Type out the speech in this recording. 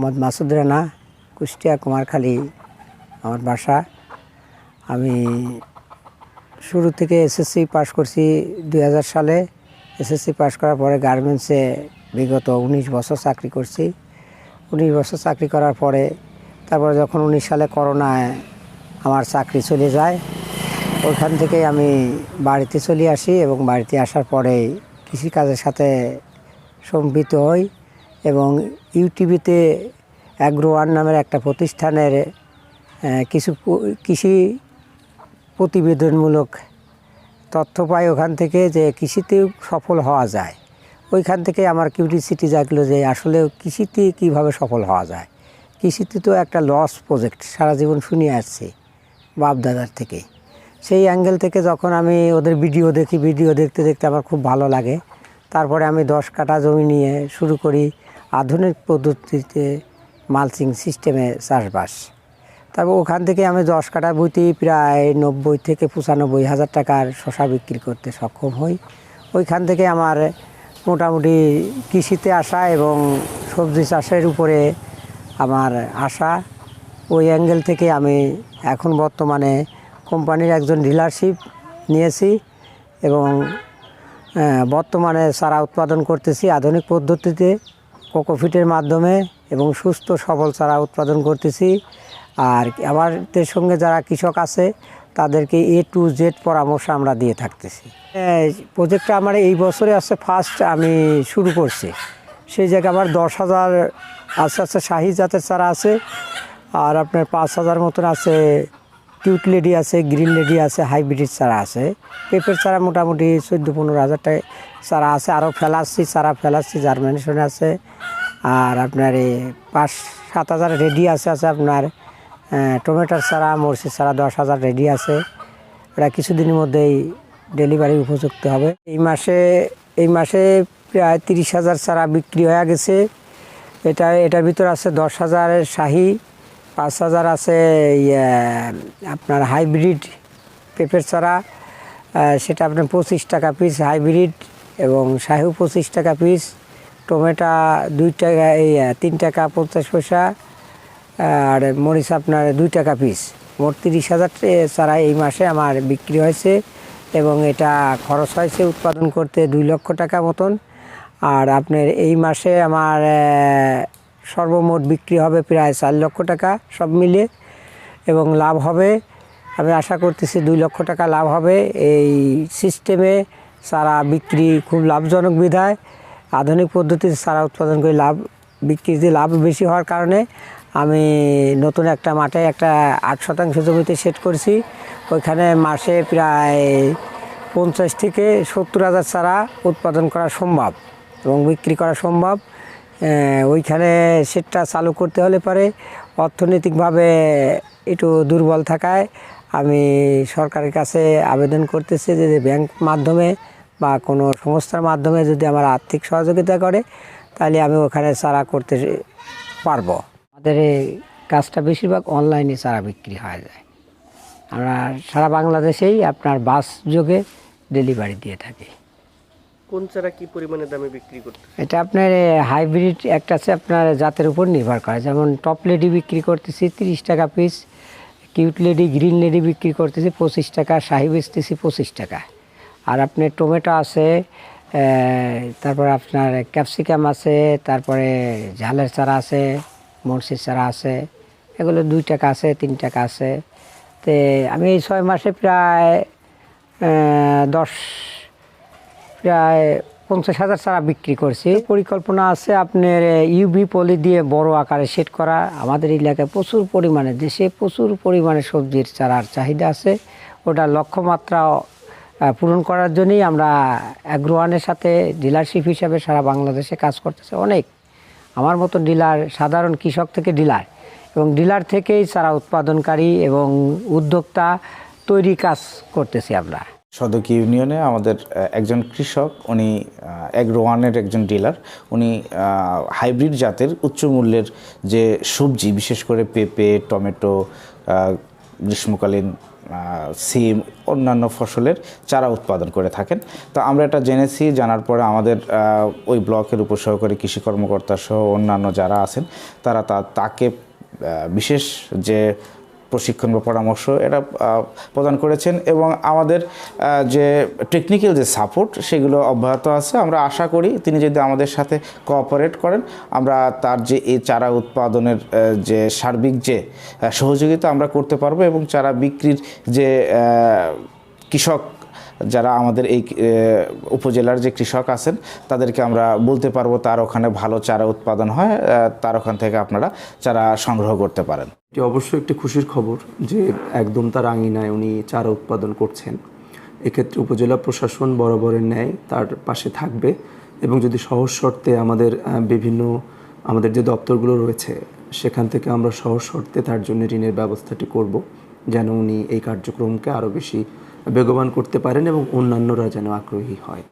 মোহাম্মদ মাসুদ রানা, কুষ্টিয়া কুমারখালী, আমার বাসা। আমি শুরু থেকে এসএসসি পাশ করছি দু হাজার সালে। এসএসসি পাশ করার পরে গার্মেন্টসে বিগত উনিশ বছর চাকরি করছি। উনিশ বছর চাকরি করার পরে, তারপরে যখন উনিশ সালে করোনায় আমার চাকরি চলে যায়, ওইখান থেকে আমি বাড়িতে চলে আসি এবং বাড়িতে আসার পরে কৃষিকাজের সাথে সম্পৃক্ত হই। এবং ইউটিভিতে অ্যাগ্রো ওয়ান নামের একটা প্রতিষ্ঠানের কিছু কৃষি প্রতিবেদনমূলক তথ্য পাই ওখান থেকে যে কৃষিতেও সফল হওয়া যায়। ওইখান থেকে আমার কিউরিসিটি জাগলো যে আসলে কৃষিতে কীভাবে সফল হওয়া যায়। কৃষিতে তো একটা লস প্রজেক্ট সারা জীবন শুনে আসছি বাপ দাদার থেকে। সেই অ্যাঙ্গেল থেকে যখন আমি ওদের ভিডিও দেখি ভিডিও দেখতে দেখতে আমার খুব ভালো লাগে। তারপরে আমি দশ কাঠা জমি নিয়ে শুরু করি আধুনিক পদ্ধতিতে মালচিং সিস্টেমে চাষবাস। তারপর ওখান থেকে আমি দশ কাঠা বইতে প্রায় নব্বই থেকে পঁচানব্বই হাজার টাকার শশা বিক্রি করতে সক্ষম হই। ওইখান থেকে আমার মোটামুটি কৃষিতে আসা এবং সবজি চাষের উপরে আমার আশা। ওই অ্যাঙ্গেল থেকে আমি এখন বর্তমানে কোম্পানির একজন ডিলারশিপ নিয়েছি এবং বর্তমানে চারা উৎপাদন করতেছি আধুনিক পদ্ধতিতে কোকোফিটের মাধ্যমে এবং সুস্থ, সবল চারা উৎপাদন করতেছি। আর আমাদের সঙ্গে যারা কৃষক আছে, তাদেরকে এ টু জেড পরামর্শ আমরা দিয়ে থাকতেছি। প্রজেক্টটা আমার এই বছরে আছে ফার্স্ট আমি শুরু করছি। সেই জায়গায় আমার দশ হাজার আস্তে আস্তে শাহি জাতের চারা আছে, আর আপনার পাঁচ হাজার মতন আছে কিউট লেডি আছে, গ্রিন লেডি আছে, হাইব্রিড চারা আছে। পেঁপের চারা মোটামুটি চোদ্দ পনেরো হাজার চারা আছে। আরও ফেলাচ্ছি চারা ফেলাচ্ছি জার্মিনেশনে আছে। আর আপনার এই পাঁচ সাত হাজার রেডি আছে আছে আপনার টমেটোর চারা মরসির চারা দশ হাজার রেডি আছে। ওরা কিছুদিনের মধ্যেই ডেলিভারি উপযুক্ত হবে। এই মাসে এই মাসে প্রায় তিরিশ হাজার চারা বিক্রি হয়ে গেছে। এটা, এটার ভিতর আছে দশ হাজারের শাহি। পাঁচ হাজার আছে ইয়ে, আপনার হাইব্রিড পেঁপের চারা সেটা আপনার পঁচিশ টাকা পিস হাইব্রিড এবং শাহিও পঁচিশ টাকা পিস টমেটো দুই টাকা এই তিন টাকা পঞ্চাশ পয়সা আর মরিচ আপনার দুই টাকা পিস মোট তিরিশ হাজার চারা এই মাসে আমার বিক্রি হয়েছে এবং এটা খরচ হয়েছে উৎপাদন করতে দুই লক্ষ টাকা মতন। আর আপনার এই মাসে আমার সর্বমোট বিক্রি হবে প্রায় চার লক্ষ টাকা সব মিলিয়ে এবং লাভ হবে, আমি আশা করতেছি দুই লক্ষ টাকা লাভ হবে। এই সিস্টেমে চারা বিক্রি খুব লাভজনক বিধায়, আধুনিক পদ্ধতিতে চারা উৎপাদন করে লাভ, বিক্রিতে লাভ বেশি হওয়ার কারণে আমি নতুন একটা মাঠে একটা আট শতাংশ জমিতে সেট করছি। ওইখানে মাসে প্রায় পঞ্চাশ থেকে সত্তর হাজার চারা উৎপাদন করা সম্ভব এবং বিক্রি করা সম্ভব। ওইখানে সেটটা চালু করতে হলে পরে অর্থনৈতিকভাবে একটু দুর্বল থাকায় আমি সরকারের কাছে আবেদন করতেছি যে ব্যাংক মাধ্যমে বা কোনো সংস্থার মাধ্যমে যদি আমার আর্থিক সহযোগিতা করে, তাহলে আমি ওখানে চারা করতে পারব। আমাদের কাজটা বেশিরভাগ অনলাইনে চারা বিক্রি হয়ে যায়। আমরা সারা বাংলাদেশেই আপনার বাস যোগে ডেলিভারি দিয়ে থাকি। কোন চারা কি পরিমাণে দামে বিক্রি করতে এটা আপনার হাইব্রিড একটা আছে আপনার জাতের উপর নির্ভর করে। যেমন টপ লেডি বিক্রি করতেছি তিরিশ টাকা piece cute lady green lady বিক্রি করতেছি পঁচিশ টাকা, শাহি বেচতেছি পঁচিশ টাকা। আর আপনার টমেটো আছে তারপরে আপনার ক্যাপসিকাম আছে, তারপরে ঝালের চারা আছে মরসির চারা আছে, এগুলো দুই টাকা আছে, তিন টাকা আছে। তে, আমি এই ছয় মাসে প্রায় দশ প্রায় পঞ্চাশ হাজার চারা বিক্রি করছি। পরিকল্পনা আছে আপনার ইউবি পলি দিয়ে বড় আকারে সেট করা। আমাদের এলাকায় প্রচুর পরিমাণে, দেশে প্রচুর পরিমাণে সবজির চারার চাহিদা আছে। ওটা লক্ষ্যমাত্রা পূরণ করার জন্যই আমরা অ্যাগ্রোয়ানের সাথে ডিলারশিপ হিসাবে সারা বাংলাদেশে কাজ করতেছে অনেক। আমার মতো ডিলার, সাধারণ কৃষক থেকে ডিলার এবং ডিলার থেকেই চারা উৎপাদনকারী এবং উদ্যোক্তা তৈরি কাজ করতেছি আমরা। সদকি ইউনিয়নে আমাদের একজন কৃষক, উনি অ্যাগ্রো ওয়ানের একজন ডিলার। উনি হাইব্রিড জাতের উচ্চ মূল্যের যে সবজি, বিশেষ করে পেঁপে, টমেটো গ্রীষ্মকালীন সিম, অন্যান্য ফসলের চারা উৎপাদন করে থাকেন। তো আমরা এটা জেনেছি, জানার পরে আমাদের ওই ব্লকের উপসহকারী কৃষি কর্মকর্তা সহ অন্যান্য যারা আছেন, তারা তা, তাকে বিশেষ যে প্রশিক্ষণ বা পরামর্শ এরা প্রদান করেছেন এবং আমাদের যে টেকনিক্যাল যে সাপোর্ট সেগুলো অব্যাহত আছে। আমরা আশা করি তিনি যদি আমাদের সাথে কোঅপারেট করেন, আমরা তার যে এই চারা উৎপাদনের যে সার্বিক যে সহযোগিতা আমরা করতে পারব এবং চারা বিক্রির যে কৃষক যারা আমাদের এই উপজেলার যে কৃষক আছেন, তাদেরকে আমরা বলতে পারব তার ওখানে ভালো চারা উৎপাদন হয় তার ওখান থেকে আপনারা চারা সংগ্রহ করতে পারেন। এটি অবশ্যই একটি খুশির খবর যে একদম তার আঙিনায় উনি চারা উৎপাদন করছেন। এক্ষেত্রে উপজেলা প্রশাসন বরাবরের ন্যায় তার পাশে থাকবে এবং যদি সহজ শর্তে আমাদের বিভিন্ন আমাদের যে দপ্তরগুলো রয়েছে, সেখান থেকে আমরা সহজ শর্তে তার জন্য ঋণের ব্যবস্থাটি করব, যেন উনি এই কার্যক্রমকে আরও বেশি বেগবান করতে পারেন এবং অন্যান্যরা যেন আগ্রহী হয়।